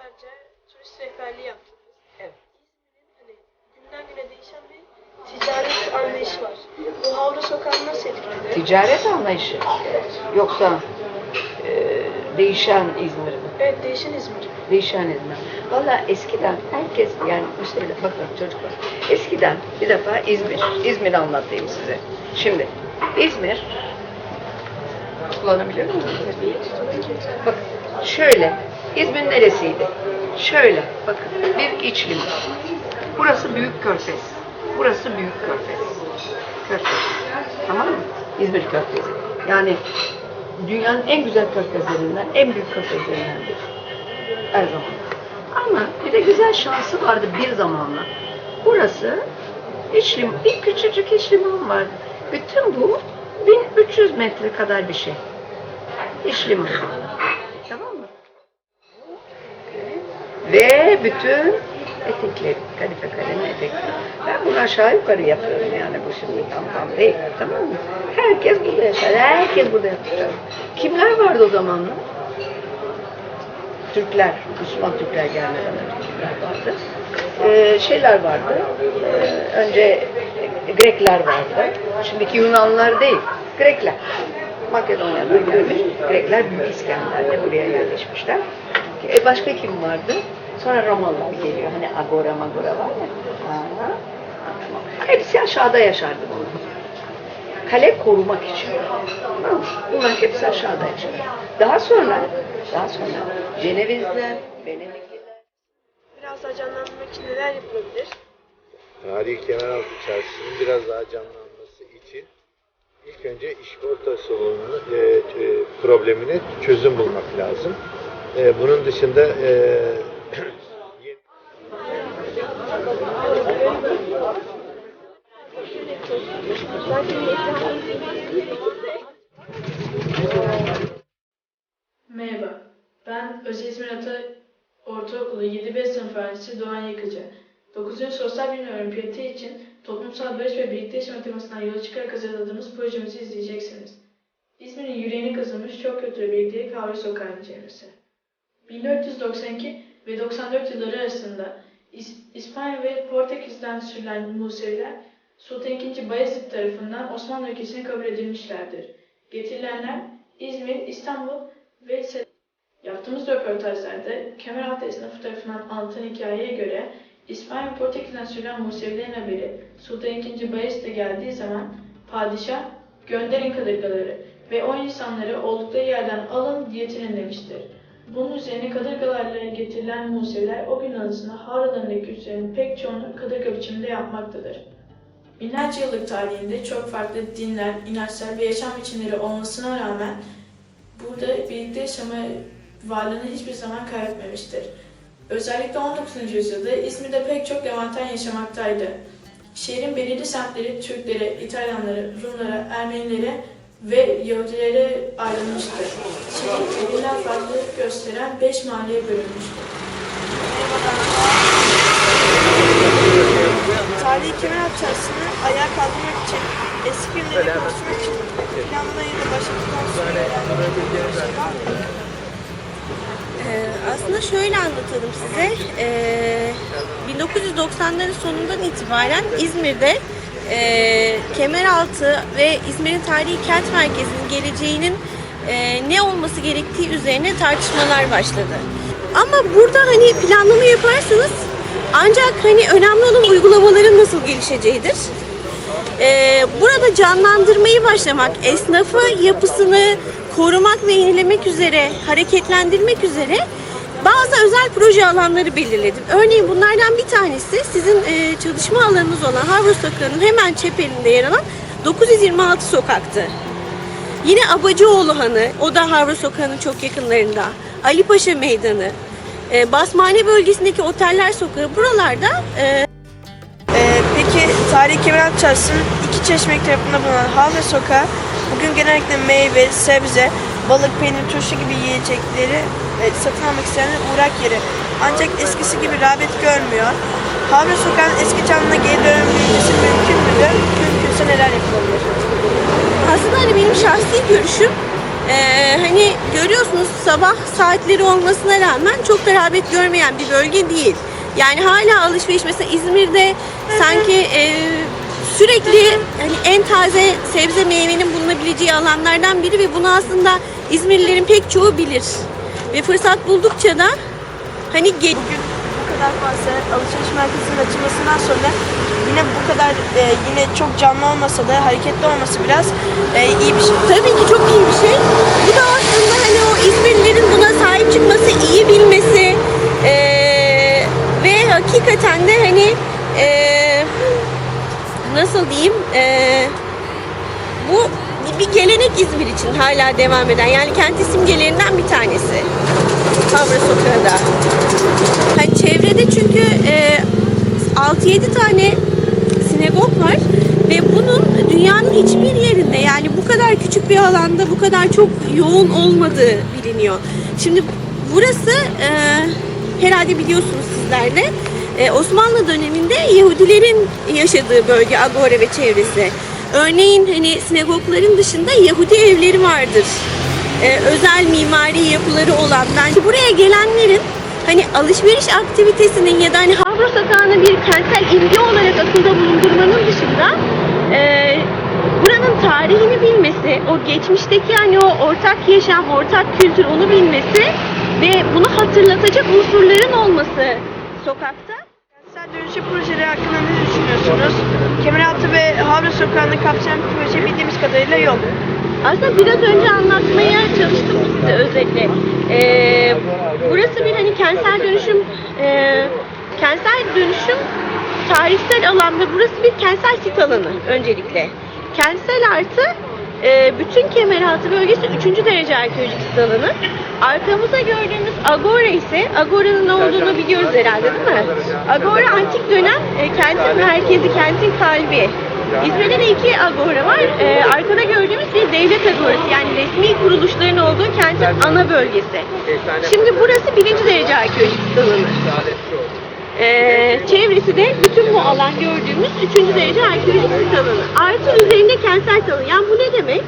yıllarca turist rehberliği yaptınız. Evet. İzmir'in hani günden güne değişen bir ticaret anlayışı var. Bu Havlu Sokağı'nı nasıl etkiledi? Ticaret anlayışı. Yoksa e, değişen İzmir mi? Evet, değişen İzmir. Değişen İzmir. Valla eskiden herkes yani mesela bakın çocuklar. Eskiden bir defa İzmir. İzmir anlatayım size. Şimdi İzmir kullanabiliyor muyum? Bak şöyle. İzmir neresiydi? Şöyle bakın bir iç limon. Burası büyük körfez. Burası büyük körfez. Körfez. Tamam mı? İzmir körfezi. Yani dünyanın en güzel körfezlerinden, en büyük körfezlerindendir. Her zaman. Ama bir de güzel şansı vardı bir zamanlar. Burası iç lim bir küçücük iç limon vardı. Bütün bu 1300 metre kadar bir şey. İç limon. Tamam mı? Ve bütün etekleri, kadife kalemi etekleri. Ben bunu aşağı yukarı yapıyorum yani bu şimdi tam tam değil. Tamam mı? Herkes burada yaşar. Herkes burada yaşar. Kimler vardı o zamanlar? Türkler, Müslüman Türkler gelmeden önce kimler vardı? Ee, şeyler vardı. Ee, önce Grekler vardı. Şimdiki Yunanlar değil, Grekler. Makedonya'dan gelmiş. Grekler Büyük İskender'de buraya yerleşmişler. E başka kim vardı? Sonra Romalılar geliyor. Hani Agora Magora var ya. Aha. Hepsi aşağıda yaşardı bunlar. Kale korumak için. Bunlar hepsi aşağıda yaşar. Daha sonra, daha sonra Cenevizler, Venedikliler, Biraz daha canlandırmak için neler yapılabilir? Tarihi Kemeraltı Çarşısı'nın biraz daha canlanması için ilk önce işporta sorununu, e, e, problemine çözüm bulmak lazım. E, bunun dışında e, Merhaba, ben Özel İzmir Ata Ortaokulu 7B sınıf öğrencisi Doğan Yakıcı. 9. Sosyal Bilimler Olimpiyatı için toplumsal barış ve birlikte yaşama temasından yola çıkarak hazırladığımız projemizi izleyeceksiniz. İzmir'in yüreğine kazınmış çok kültürlü birliktelik Havre Sokağı incelemesi. 1492 ve 94 yılları arasında İs- İspanya ve Portekiz'den sürülen Museviler Sultan II. Bayezid tarafından Osmanlı ülkesine kabul edilmişlerdir. Getirilenler İzmir, İstanbul ve Se- Yaptığımız röportajlarda Kemeraltı esnafı tarafından anlatan hikayeye göre İspanya Portekiz'den sürülen Musevilerin haberi Sultan II. Bayezid'e geldiği zaman padişah gönderin kadırgaları ve o insanları oldukları yerden alın diyetinin demiştir. Bunun üzerine kadırgalarla getirilen Museviler o gün anısına Havralarındaki üslerin pek çoğunu kadırga biçiminde yapmaktadır. Binlerce yıllık tarihinde çok farklı dinler, inançlar ve yaşam biçimleri olmasına rağmen burada birlikte yaşama varlığını hiçbir zaman kaybetmemiştir. Özellikle 19. yüzyılda İzmir'de pek çok Levanten yaşamaktaydı. Şehrin belirli semtleri Türklere, İtalyanlara, Rumlara, Ermenilere ve Yahudilere ayrılmıştır. Şehir birbirinden farklılık gösteren 5 mahalleye bölünmüştür. Tarihi Kemeraltı Çarşısı'nı ayağa kaldırmak için, eski günleri konuşmak için ya da var mı? Ee, aslında şöyle anlatalım size. Ee, 1990'ların sonundan itibaren İzmir'de e, Kemeraltı ve İzmir'in tarihi kent merkezinin geleceğinin e, ne olması gerektiği üzerine tartışmalar başladı. Ama burada hani planlama yaparsanız ancak hani önemli olan uygulamaların nasıl gelişeceğidir. Ee, burada canlandırmayı başlamak, esnafı yapısını korumak ve yenilemek üzere, hareketlendirmek üzere bazı özel proje alanları belirledim. Örneğin bunlardan bir tanesi sizin e, çalışma alanınız olan Havro Sokağı'nın hemen çeperinde yer alan 926 sokaktı. Yine Abacıoğlu Hanı, o da Havro Sokağı'nın çok yakınlarında. Ali Paşa Meydanı, e, Basmane bölgesindeki Oteller Sokağı buralarda e, Tarihi Kemeraltı Çarşısı'nın iki çeşmek tarafında bulunan Havre Sokağı bugün genellikle meyve, sebze, balık, peynir, turşu gibi yiyecekleri e, satın almak isteyenlerin uğrak yeri. Ancak eskisi gibi rağbet görmüyor. Havre Sokağı'nın eski canlına geri dönebilmesi mümkün müdür? Mümkünse neler yapılabilir? Aslında hani benim şahsi görüşüm Ee, hani görüyorsunuz sabah saatleri olmasına rağmen çok da rağbet görmeyen bir bölge değil. Yani hala alışveriş mesela İzmir'de sanki e, sürekli hani en taze sebze meyvenin bulunabileceği alanlardan biri ve bunu aslında İzmirlilerin pek çoğu bilir. Ve fırsat buldukça da hani ge- Bugün bu kadar fazla alışveriş merkezinin açılmasından sonra yine bu kadar e, yine çok canlı olmasa da hareketli olması biraz e, iyi bir şey. Tabii ki çok iyi bir şey. Bu da aslında hani o İzmirlilerin buna sahip çıkması, iyi bilmesi ve hakikaten de hani eee, nasıl diyeyim eee, bu bir- gelenek İzmir için hala devam eden. Yani kent simgelerinden bir tanesi. Havra Sokağı'da. Hani çevrede çünkü eee 6-7 tane sinagog var ve bunun dünyanın hiçbir yerinde yani bu kadar küçük bir alanda bu kadar çok yoğun olmadığı biliniyor. Şimdi burası e, herhalde biliyorsunuz sizler de e, Osmanlı döneminde Yahudilerin yaşadığı bölge Agora ve çevresi. Örneğin hani sinagogların dışında Yahudi evleri vardır. E, özel mimari yapıları olan bence buraya gelenlerin hani alışveriş aktivitesinin ya da hani Havra Sokağı'nı bir kentsel imge olarak akılda bulundurmanın dışında e, buranın tarihini bilmesi, o geçmişteki hani o ortak yaşam, ortak kültür onu bilmesi ve bunu hatırlatacak unsurların olması sokakta. Kentsel dönüşüm projeleri hakkında ne düşünüyorsunuz? Kemeraltı ve Havra Sokağı'nı kapsayan bir proje bildiğimiz kadarıyla yok. Aslında biraz önce anlatmaya çalıştım size özetle. Ee, burası bir hani kentsel dönüşüm e, kentsel dönüşüm tarihsel alan ve burası bir kentsel sit alanı öncelikle. Kentsel artı e, bütün Kemeraltı bölgesi 3. derece arkeolojik alanı. Arkamızda gördüğümüz Agora ise Agora'nın ne olduğunu biliyoruz herhalde değil mi? Agora antik dönem e, kentin merkezi, kentin kalbi. İzmir'de de iki agora var. Ee, arkada gördüğümüz bir devlet agorası yani resmi kuruluşların olduğu kentin ana bölgesi. Şimdi burası birinci derece arkeolojik alanı. Ee, çevresi de bütün bu alan gördüğümüz üçüncü derece arkeolojik alanı. Artı üzerinde kentsel alanı. Yani bu ne demek?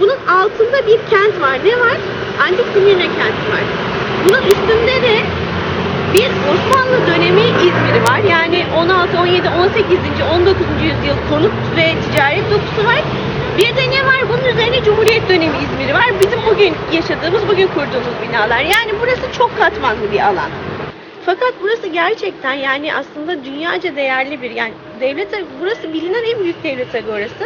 Bunun altında bir kent var. Ne var? Antik Simirna kenti var. Bunun üstünde de bir Osmanlı dönemi İzmir'i var. Yani 16, 17, 18. 19. yüzyıl konut ve ticaret dokusu var. Bir de ne var? Bunun üzerine Cumhuriyet dönemi İzmir'i var. Bizim bugün yaşadığımız, bugün kurduğumuz binalar. Yani burası çok katmanlı bir alan. Fakat burası gerçekten yani aslında dünyaca değerli bir yani devlet burası bilinen en büyük devlet agorası.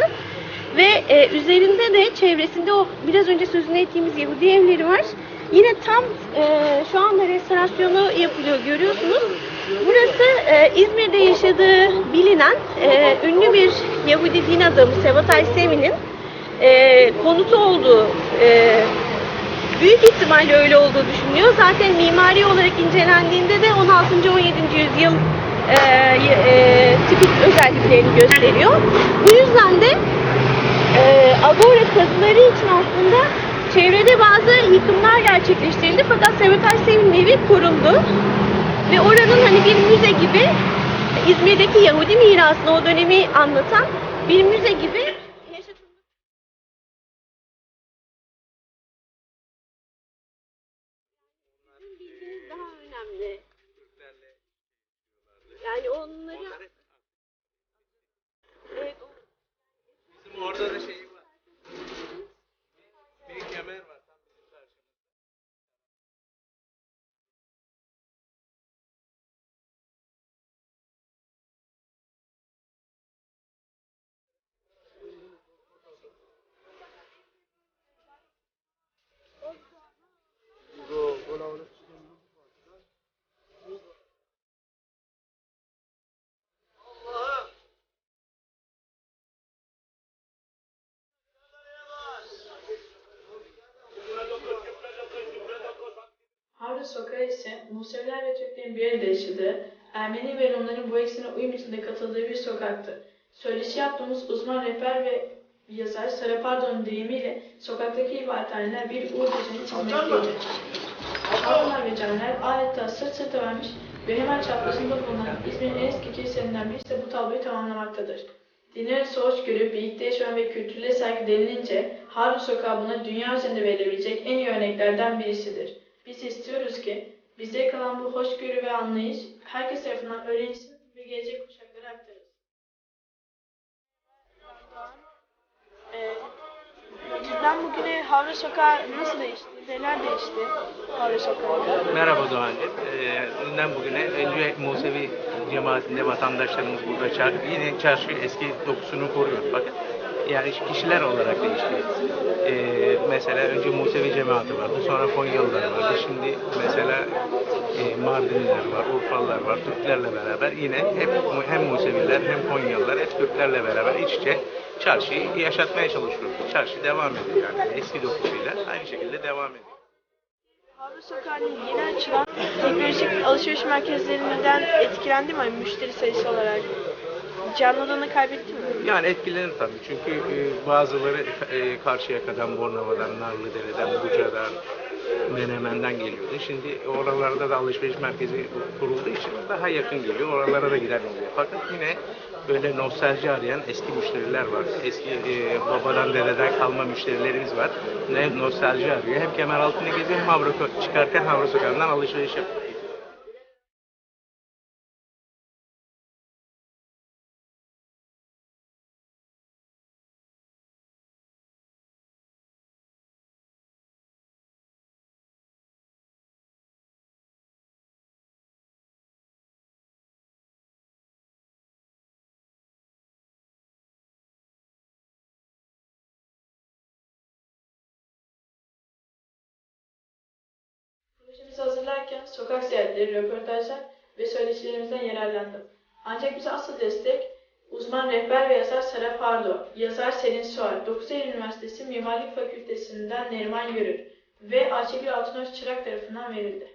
Ve e, üzerinde de çevresinde o biraz önce sözünü ettiğimiz Yahudi evleri var. Yine tam e, şu anda restorasyonu yapılıyor görüyorsunuz. Burası e, İzmir'de yaşadığı bilinen e, ünlü bir Yahudi din adamı Sebatay Sevi'nin e, konutu olduğu e, büyük ihtimalle öyle olduğu düşünülüyor. Zaten mimari olarak incelendiğinde de 16. 17. yüzyıl e, e, tipik özelliklerini gösteriyor. Bu yüzden de e, Agora kazıları için aslında çevrede bazı yıkımlar gerçekleştirildi fakat Sebatay Sevin'in evi korundu. Ve oranın hani bir müze gibi İzmir'deki Yahudi mirasını o dönemi anlatan bir müze gibi yaşatılmış. Sizin bilginiz daha önemli. Yani onları... Evet, o- Bizim orada da şey var. Bir kemer var. Tam bizim karşımızda. Sokağı ise Museviler ve Türklerin bir arada yaşadığı, Ermeni ve Rumların bu eksene uyum içinde katıldığı bir sokaktı. Söyleşi yaptığımız uzman rehber ve yazar Sara Pardon'un deyimiyle sokaktaki ibarethaneler bir uğur düzeni çizmekteydi. Avrupalar ve camiler adeta sırt sırta vermiş ve hemen çaprazında bulunan İzmir'in en eski kiliselerinden birisi de bu tabloyu tamamlamaktadır. Dinler arası hoşgörü, birlikte yaşam ve kültürle saygı denilince Harun Sokağı buna dünya üzerinde verilebilecek en iyi örneklerden birisidir. Biz istiyoruz ki bize kalan bu hoşgörü ve anlayış herkes tarafından öğrenilsin ve gelecek kuşaklara aktarılsın. Ee, dünden bugüne Havre Sokağı nasıl değişti? Neler değişti Havre Sokağı'nda? Merhaba Doğancığım. Ee, dünden bugüne önce Musevi cemaatinde vatandaşlarımız burada çar yine çarşı eski dokusunu koruyor. Bakın yani kişiler olarak değişti. Ee, mesela önce Musevi cemaati vardı, sonra Konyalılar vardı. Şimdi mesela e, Mardinliler var, Urfalılar var, Türklerle beraber yine hep hem Museviler hem Konyalılar hep Türklerle beraber iç içe çarşıyı yaşatmaya çalışıyoruz. Çarşı devam ediyor yani eski dokusuyla aynı şekilde devam ediyor. Havre Sokağı'nın yeni açılan teknolojik alışveriş merkezlerinden etkilendi mi müşteri sayısı olarak? Canlılığını kaybetti mi? Yani etkilenir tabii çünkü e, bazıları e, Karşıyaka'dan, Bornova'dan, Narlıdere'den, Buca'dan, Menemen'den geliyordu. Şimdi oralarda da alışveriş merkezi kurulduğu için daha yakın geliyor. Oralara da gider oluyor. Fakat yine böyle nostalji arayan eski müşteriler var. Eski e, babadan dededen kalma müşterilerimiz var. Ne nostalji arıyor. Hem Kemeraltı'nı geziyor hem Havra çıkarken Havra Sokağı'ndan alışveriş yapıyor. Projemizi hazırlarken sokak seyahatleri, röportajlar ve söyleşilerimizden yararlandım. Ancak bize asıl destek uzman rehber ve yazar Serap Hardo, yazar Selin Suar, 9 Eylül Üniversitesi Mimarlık Fakültesinden Neriman Yörük ve Ayşegül Altınöz Çırak tarafından verildi.